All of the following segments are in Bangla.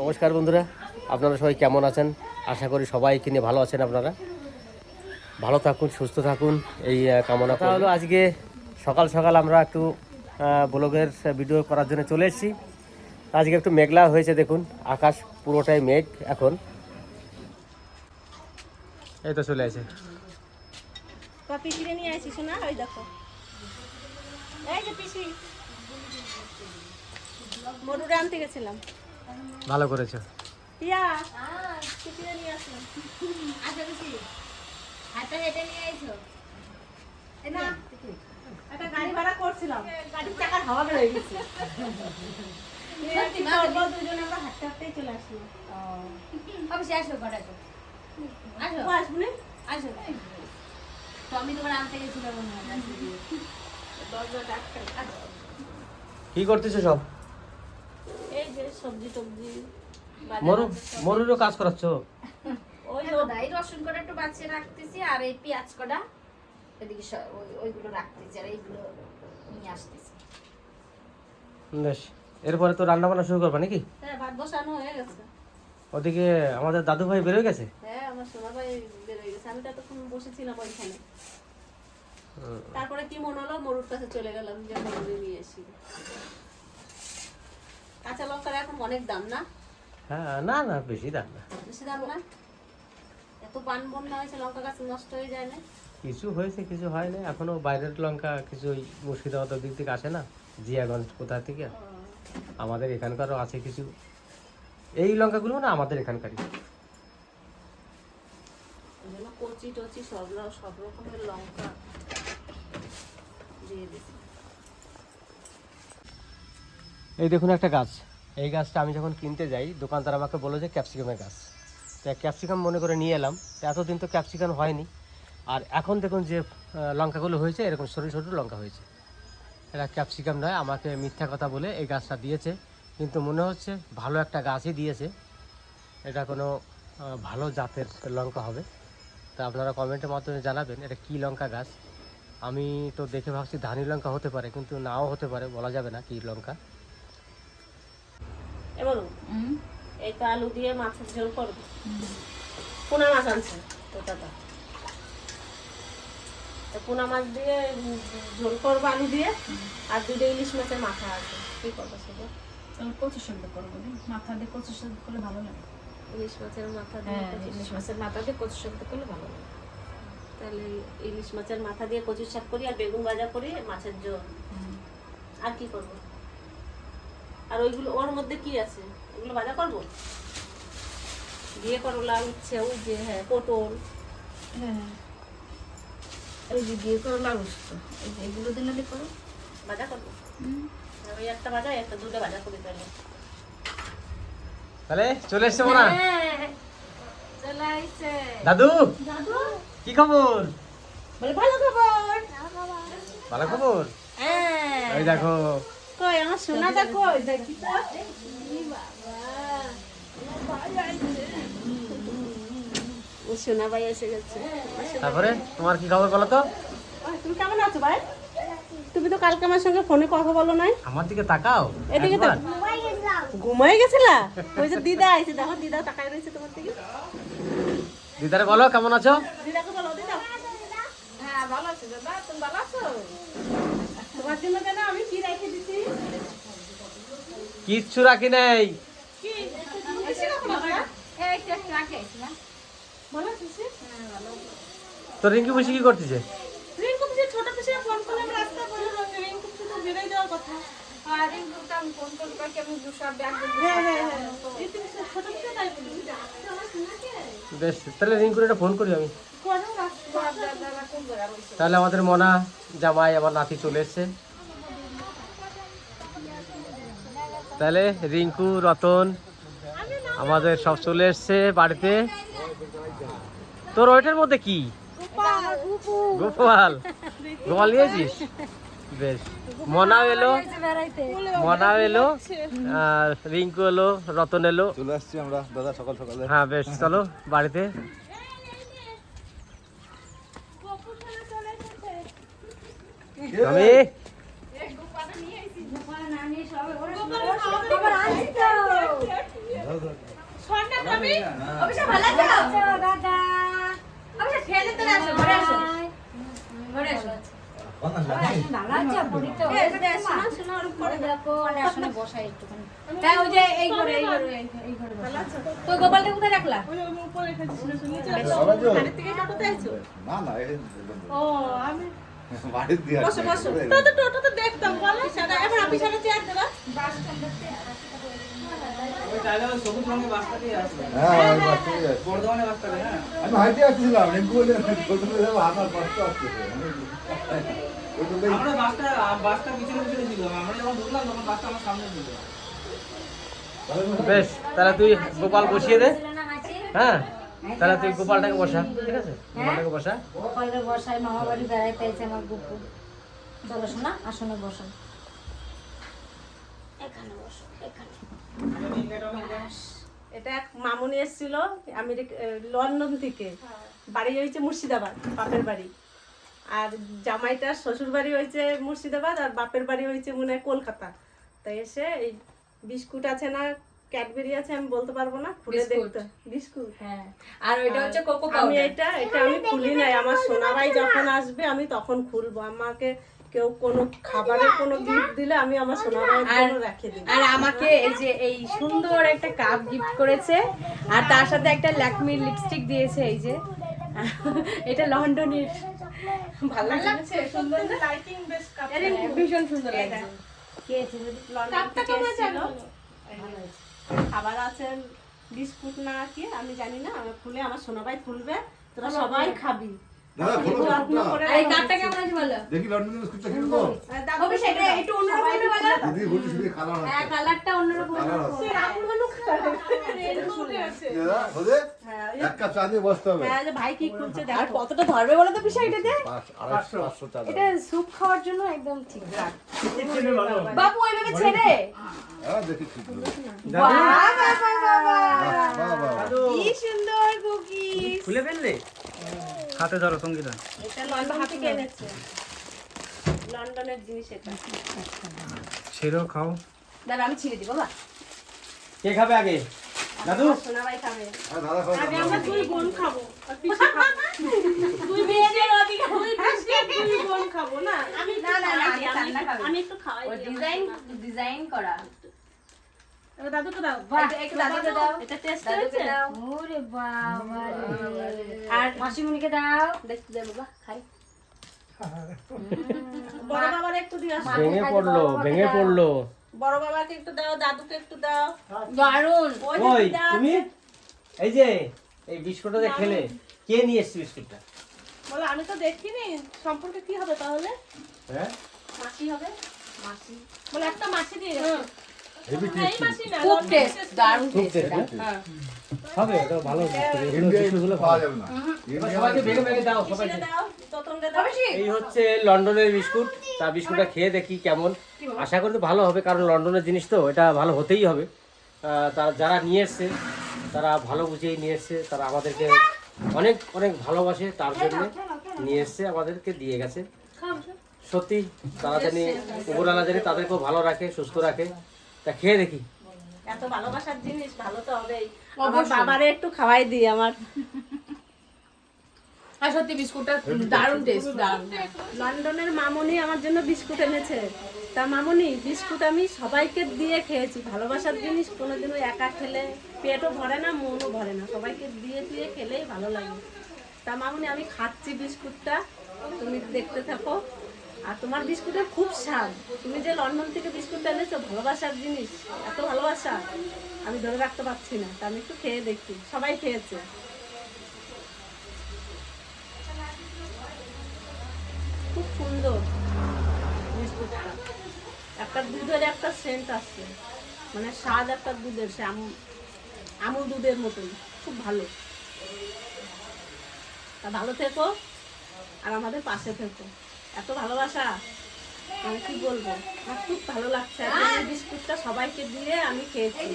নমস্কার বন্ধুরা আপনারা সবাই কেমন আছেন? আশা করি সবাই কিনে ভালো আছেন আপনারা। ভালো থাকুন সুস্থ থাকুন এই কামনা করা হলো আজকে সকাল সকাল আমরা একটু ব্লগের ভিডিও করার জন্য চলে এসেছি। আজকে একটু মেঘলা হয়েছে দেখুন আকাশ পুরোটাই মেঘ এখন। এই তো চলে আছে তা পিসিরে নিয়ে আসিস না? ওই দেখো। এই যে পিসি। মরুরে আনতে গেছিলাম। ভালো করেছ। কি করতেছো সব? এই যে সবজি টবজি মরু মরুরও কাজ করাচ্ছ? ওই এই রসুন কটা একটু বাছিয়ে রাখতেছি আর এই পেঁয়াজ কটা এদিকে ওইগুলো রাখতেছি আর এইগুলো নিয়ে আসতেছি। বেশ এরপরে তো রান্না বান্না শুরু করবা নাকি? হ্যাঁ ভাত বসানো হয়ে গেছে। ওদিকে আমাদের দাদু ভাই বেরোয় গেছে? হ্যাঁ আমার সোনা ভাই বেরোয় গেছে আমি তো এতক্ষণ বসেছিলাম ওইখানে। তারপরে কি মনে হলো? মরুর কাছে চলে গেলাম যে মরুরে নিয়ে আসি। কাঁচা লঙ্কার এখন অনেক দাম না? হ্যাঁ না না বেশি দাম না। বেশি দাম না? এত পান বন্যা হয়েছে লঙ্কা গাছ নষ্ট হয়ে যায় না? কিছু হয়েছে কিছু হয়নি। এখনও বাইরের লঙ্কা কিছু ওই মুর্শিদাবাদের দিক থেকে আসে না জিয়াগঞ্জ কোথা থেকে? আমাদের এখানকারও আছে কিছু। এই লঙ্কাগুলো না আমাদের এখানকারই। কচি টচি সব সব রকমের লঙ্কা দিয়ে দিছি এই দেখুন একটা গাছ। এই গাছটা আমি যখন কিনতে যাই, দোকানদার আমাকে বলো যে ক্যাপসিকামের গাছ। তো ক্যাপসিকাম মনে করে নিয়ে এলাম। তো এতদিন তো ক্যাপসিকাম হয়নি। আর এখন দেখুন যে লঙ্কাগুলো হয়েছে, এরকম ছোটো ছোটো লঙ্কা হয়েছে। এটা ক্যাপসিকাম নয়, আমাকে মিথ্যা কথা বলে এই গাছটা দিয়েছে। কিন্তু মনে হচ্ছে ভালো একটা গাছই দিয়েছে। এটা কোনো ভালো জাতের লঙ্কা হবে। তা আপনারা কমেন্টের মাধ্যমে জানাবেন, এটা কী লঙ্কা গাছ? আমি তো দেখে ভাবছি ধানি লঙ্কা হতে পারে, কিন্তু নাও হতে পারে, বলা যাবে না কী লঙ্কা। এই তো আলু দিয়ে মাছের ঝোল করব। পোনা মাছ আনছে তো দাদা। পোনা মাছ দিয়ে ঝোল করব আলু দিয়ে আর দুটো ইলিশ মাছের মাথা আছে। কি কচু সেদ্ধ করব মাথা দিয়ে কচু সেদ্ধ করলে ভালো লাগে। ইলিশ মাছের মাথা দিয়ে হ্যাঁ ইলিশ মাছের মাথা দিয়ে কচু সেদ্ধ করলে ভালো লাগে। তাহলে ইলিশ মাছের মাথা দিয়ে কচুর শাক করি আর বেগুন ভাজা করি মাছের ঝোল। আর কি করব? আর ওইগুলো ওর মধ্যে কি আছে? ওগুলো ভাজা করব? দিয়ে করলা উচ্ছে ওই যে হ্যাঁ পটল। হ্যাঁ। এই যে দিয়ে করলা উঠত এই যে এগুলো দিয়ে করো? ভাজা করব। ওই একটা ভাজা একটা দুটো ভাজা করি তাহলে। তাহলে চলে এসছে মোনা হ্যাঁ, চলে আইছে দাদু দাদু? কি খবর? বলে ভালো খবর। ভালো খবর? হ্যাঁ। ওই দেখো কই আমার সোনাটা কই? দেখি তো। সোনা ভাই এসে গেছে। তারপরে? তোমার কি খবর বলো তো? তুমি কেমন আছো ভাই? তুমি তো কালকে আমার সঙ্গে ফোনে কথা বলো নাই। আমার দিকে তাকাও। এদিকে তো ঘুমাই গেছিলা? ওই যে দিদা আইছে দেখো দিদা তাকাই রয়েছে তোমার দিকে। দিদারে বলো কেমন আছো? দিদাকে বলো দিদা। হ্যাঁ ভালো আছে দাদা তুমি ভালো আছো? তোমার জন্য কেন আমি কি রেখে দিছি কিচ্ছু রাখি নেই কি এসে রাখো না ভাইয়া। এই একটু একটু রাখে না রাখি আছিস তো রিঙ্কি বসে কি করতেছে হ্যাঁ হ্যাঁ হ্যাঁ বেশ তাহলে রিঙ্কুর একটা ফোন করি আমি তাহলে আমাদের মনা জামাই আমার নাতি চলে এসছে তাহলে রিঙ্কু রতন আমাদের সব চলে এসছে বাড়িতে। তোর ওইটার মধ্যে কি? গোপাল। গোপাল নিয়েছিস? বেশ। মনাও এলো। মনাও এলো আর রিঙ্কু এলো রতন এলো। চলে আসছি আমরা দাদা সকাল সকালে। হ্যাঁ বেশ চলো বাড়িতে। আমি গোপালকে কোথায় রাখলা? না না ও, আমি বসো বসো। তো তো দেখতাম বলো। এবার চেয়ার দেবা। হ্যাঁ বাস হ্যাঁ আমি আসছিলাম রিঙ্কু বলে আমার আমরা বাসটা বাসটা পিছনে পিছনে ছিল। আমরা যখন ঢুকলাম তখন বাসটা আমার সামনে ছিল। বেশ তাহলে তুই গোপাল বসিয়ে দে। হ্যাঁ। তাহলে তুই গোপালটাকে বসা ঠিক আছে? গোপালটাকে বসা। গোপালের বসায় মামা বাড়ি বেড়াইতে আইছে আমার গুপু চলো শোনা আসনে বসো। এখানে বসো এখানে। এটা এক মামুনি এসেছিল আমেরিকা লন্ডন থেকে। বাড়ি হয়েছে মুর্শিদাবাদ বাপের বাড়ি। আর জামাইটার শ্বশুর বাড়ি হয়েছে মুর্শিদাবাদ আর বাপের বাড়ি হয়েছে মনে হয় কলকাতা। তাই এসে এই বিস্কুট আছে না ক্যাডবেরি আছে আমি বলতে পারব না খুলে। দেখতে। বিস্কুট হ্যাঁ। আর ওইটা হচ্ছে কোকো আমি এটা এটা আমি খুলি নাই আমার সোনাবাই যখন আসবে আমি তখন খুলবো। আমাকে কেউ কোনো খাবারের কোনো গিফট দিলে আমি আমার সোনাবাইয়ের আর- জন্য রেখে দিই আর আমাকে এই যে এই সুন্দর একটা কাপ গিফট করেছে আর তার সাথে একটা ল্যাকমির লিপস্টিক দিয়েছে এই যে। এটা লন্ডনের। ভালো লাগছে সুন্দর লাইটিং বেশ কাপ ভীষণ সুন্দর লাগছে। খেয়েছি লন্ডন থেকে এসেছিল? খাবার আছে বিস্কুট না কি আমি জানি না আমার খুলে আমার সোনাবাই খুলবে তোরা সবাই খাবি। দাদা খোলো একটু যত্ন বিস্কুটটা। করে আর এই কাপটা কেমন আছে বলো? দেখি লন্ডনের বিস্কুটটা কীরকম। দাদু অবশ্যই এটা একটু অন্যরকম হবে বলো। দিদি বলি শুধু কালার হ্যাঁ কালারটা অন্যরকম কালার রাহুল মানু দাদা বুঝে হ্যাঁ এক কাপ চা দিয়ে বসতে হবে। হ্যাঁ, ভাই কি খুলছে আর কতটা ধরবে বলো তো পিসা এটাতে পাঁচ চা এটা স্যুপ খাওয়ার জন্য একদম ঠিকঠাক বাবু ওইভাবে ছেড়ে। হ্যাঁ দেখি ঠিক। কি সুন্দর কুকিজ। খুলে ফেললে? হাতে ধরো সঙ্গীতা। এটা লন্ডন থেকে এনেছে। লন্ডনের জিনিস এটা। ছেড়েও খাও। দাদা আমি ছিঁড়ে দিব বাবা কে খাবে আগে? দাদু? আমার সোনাবাই খাবে। দাদা খাও আগে আমরা দুই বোন খাব। আর পিসি খাব। দুই বিয়ের অধিকার। দুই পিসি দুই বোন খাব না? আমি একটু না, না, না, খাওয়াই আমি রান্না খাবে। আমি একটু খাওয়াই ডিজাইন ডিজাইন করা। দাদুকে দাও। বাহ একটু দাদুকে দাও। এটা টেস্ট দাদুকে হয়েছে? দাও। ওরে বাবা আর মাসিমণিকে দাও। দেখতে দে বাবা খাই। বড় বাবার একটু দিয়ে আসো ভেঙে পড়ল ভেঙে পড়ল। বড় বাবাকে একটু দাও দাদুকে একটু দাও। দারুণ ওই তুমি এই যে এই বিস্কুটটা যে খেলে কে নিয়ে এসছে বিস্কুটটা? বলো আমি তো দেখিনি। সম্পর্কে কি হবে তাহলে? হ্যাঁ? মাসি হবে? মাসি। বলে একটা মাসি দিয়ে গেছে হেভি এই খুব টেস্ট দারুণ টেস্ট হ্যাঁ। হবে এটা ভালো এগুলো পাওয়া যাবে না। সবাইকে দাও সবাইকে। অবশ্যই। এই হচ্ছে লন্ডনের বিস্কুট। তা বিস্কুটটা খেয়ে দেখি কেমন। আশা করি তো ভালো হবে কারণ লন্ডনের জিনিস তো এটা ভালো হতেই হবে। আহ, তা যারা নিয়ে এসছে তারা ভালো বুঝেই নিয়ে এসছে। তারা আমাদেরকে অনেক অনেক ভালোবাসে তার জন্য নিয়ে এসছে আমাদেরকে দিয়ে গেছে। সত্যি তারা জানি উপরওয়ালা জানি তাদেরকেও ভালো রাখে সুস্থ রাখে। তা খেয়ে দেখি। এত ভালোবাসার জিনিস ভালো তো হবেই। আমার বাবারে একটু খাওয়াই দিই আমার। আর সত্যি বিস্কুটটা দারুণ টেস্ট দারুণ লন্ডনের মামনি আমার জন্য বিস্কুট এনেছে। তা মামনি বিস্কুট আমি সবাইকে দিয়ে খেয়েছি। ভালোবাসার জিনিস কোনোদিনও একা খেলে পেটও ভরে না মনও ভরে না। সবাইকে দিয়ে দিয়ে খেলেই ভালো লাগে। তা মামনি আমি খাচ্ছি বিস্কুটটা। তুমি দেখতে থাকো। আর তোমার বিস্কুটের খুব স্বাদ। তুমি যে লন্ডন থেকে বিস্কুটটা এনেছো, ভালোবাসার জিনিস, এত ভালোবাসা, আমি ধরে রাখতে পারছি না। তা আমি একটু খেয়ে দেখি। সবাই খেয়েছে। খুব সুন্দর বিস্কুটটা। একটা দুধের একটা সেন্ট আসছে। মানে স্বাদ একটা দুধের, সে আমুল আমুল দুধের মতন খুব ভালো। তা ভালো থেকো, আর আমাদের পাশে থেকো। এত ভালোবাসা? আমি কি বলব? আমার খুব ভালো লাগছে। বিস্কুটটা সবাইকে দিয়ে আমি খেয়েছি।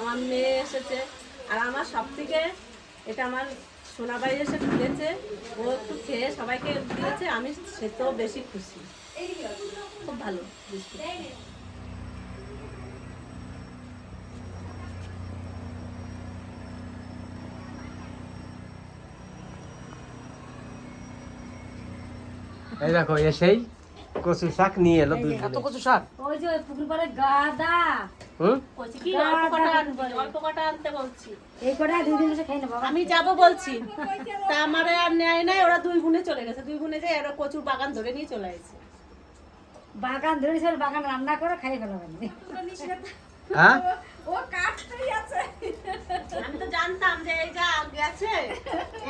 আমার মেয়ে এসেছে। আর আমার সব থেকে এটা আমার সোনাবাই এসে দিয়েছে। ও একটু খেয়ে সবাইকে দিয়েছে। আমি সে তো বেশি খুশি। খুব ভালো বিস্কুট। এই দেখো এসেই কচু শাক নিয়ে এলো দুই এত কচু শাক? ওই যে পুকুর পাড়ে গাদা। হুম? বলছি কি? অল্প কটা আনতে অল্প কটা আনতে বলছি। এই কটা দুই দিন বসে খাই না বাবা। আমি যাব বলছি। তা আমারে আর নেয় নাই ওরা দুই গুণে চলে গেছে। দুই গুণে যায় ওরা কচুর বাগান ধরে নিয়ে চলে গেছে বাগান ধরে ওর বাগান রান্না করে খাই ফেলাবেন হ্যাঁ? আমি তো জানতাম যে এই যা গেছে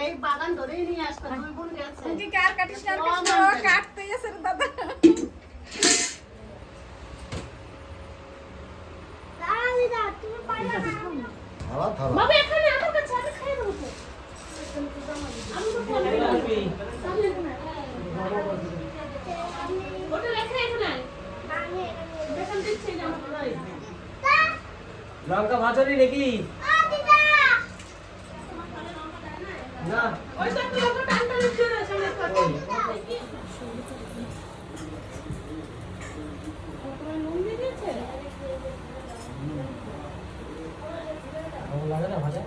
এই বাগান ধরেই নিয়ে আসতো দুই বোন গেছে। আবার থালা বাবা এখানে আমার কাছে আমি খাই দেবো তো। ওটা লেখা এখানে দেখান দিচ্ছি যে আমার রয়েছে। লঙ্কা নাকি না ওই তো তুই ওকে টান টান দিয়ে দে, সামনে পাশে। ওপরে নুন দিয়ে দিয়েছে? ভালো লাগে না ভাজা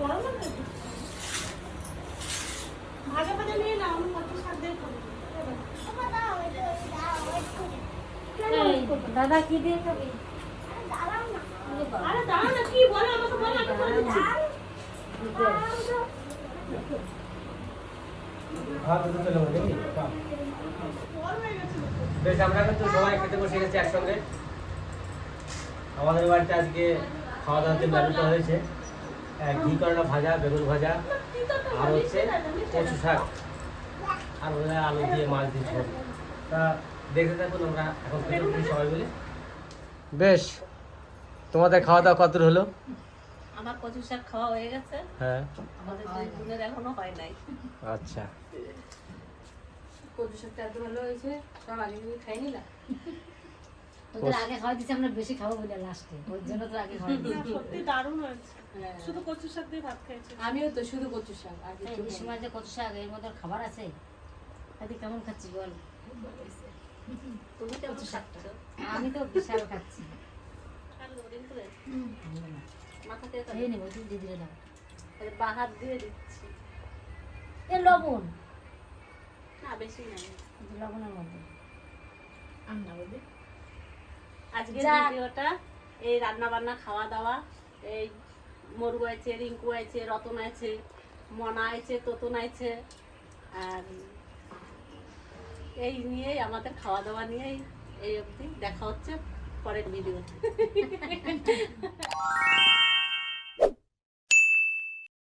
গরম লাগে? ভাজা ভাজা নিয়ে নাও, আমি কত শাক দিয়ে খাব। বেশ, আমরা খেতে একসঙ্গে। আমাদের বাড়িতে আজকে খাওয়া দাওয়ার জন্য ব্যবস্থা হয়েছে। ঘি, করলা ভাজা, বেগুন ভাজা, আর হচ্ছে কচু শাক। আর আলু দিয়ে মাছ দিয়ে ঝোল। তা দেখতে থাকুন আমরা এখন সবাই মিলে। বেশ তোমাদের খাওয়া দাওয়া কত হলো? আমার কচু শাক খাওয়া হয়ে গেছে। হ্যাঁ। আমাদের দুই বোনের এখনও হয় নাই। আচ্ছা। কচু শাকটা এত ভালো হয়েছে সব আগে থেকে খাই ওদের আগে খাওয়া দিচ্ছে আমরা বেশি খাব বলে লাস্টে। ওর জন্য তো আগে খাওয়া সত্যি দারুণ হয়েছে। শুধু কচু শাক দিয়ে ভাত খেয়েছে আমিও তো শুধু কচু শাক আর এই কিছু যে কত শাক এর মধ্যে খাবার আছে? আদি কেমন খাচ্ছি বল? তুমি শাক আমি তো বিশাল খাচ্ছি। লবণ। না বেশি নাই লবণের মধ্যে। আজকের। ভিডিওটা এই রান্না বান্না খাওয়া দাওয়া এই মরু আছে রিঙ্কু আছে রতন আছে মনা আছে তোতন আছে আর এই নিয়েই আমাদের খাওয়া দাওয়া নিয়েই এই অবধি দেখা হচ্ছে পরের ভিডিও